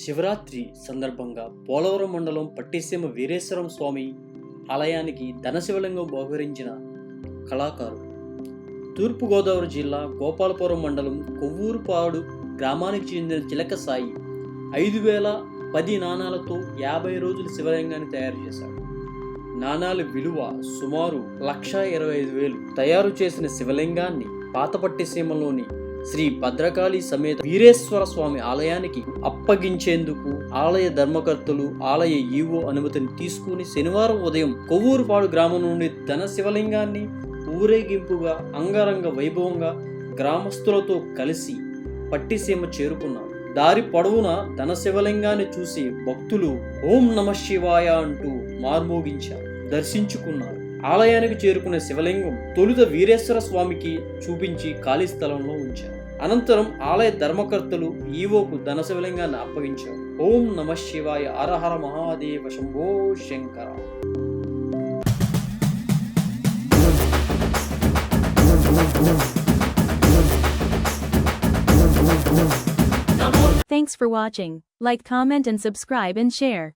శివరాత్రి సందర్భంగా పోలవరం మండలం పట్టిసీమ వీరేశ్వరం స్వామి ఆలయానికి ధనశివలింగం బహుకరించిన కళాకారుడు తూర్పుగోదావరి జిల్లా గోపాలపురం మండలం కొవ్వూరుపాడు గ్రామానికి చెందిన చిలక సాయి ఐదు వేల పది నాణాలతో యాభై రోజులు శివలింగాన్ని తయారు చేశాడు. నాణాల విలువ సుమారు లక్ష ఇరవై ఐదు వేలు. తయారు చేసిన శివలింగాన్ని పాతపట్టిసీమలోని శ్రీ భద్రకాళి సమేత వీరేశ్వర స్వామి ఆలయానికి అప్పగించేందుకు ఆలయ ధర్మకర్తలు ఆలయ ఈవో అనుమతిని తీసుకుని శనివారం ఉదయం కొవ్వూరుపాడు గ్రామం నుండి ధన శివలింగాన్ని ఊరేగింపుగా అంగరంగ వైభవంగా గ్రామస్తులతో కలిసి పట్టిసీమ చేరుకున్నారు. దారి పొడవున ధన శివలింగాన్ని చూసి భక్తులు ఓం నమ శివాయ అంటూ మార్మోగించారు. దర్శించుకున్నారు ఆలయానికి చేరుకున్న శివలింగం తొలుత వీరేశ్వర స్వామికి చూపించి ఖాళీ స్థలంలో ఉంచారు అనంతరం ఆలయ ధర్మకర్తలు ఈవోకు ధన శివలింగాన్ని అప్పగించారు ఓం నమ శివాయ అరహర Mahadeva Shambho Shankara Thanks for watching. Like, comment, and subscribe and share.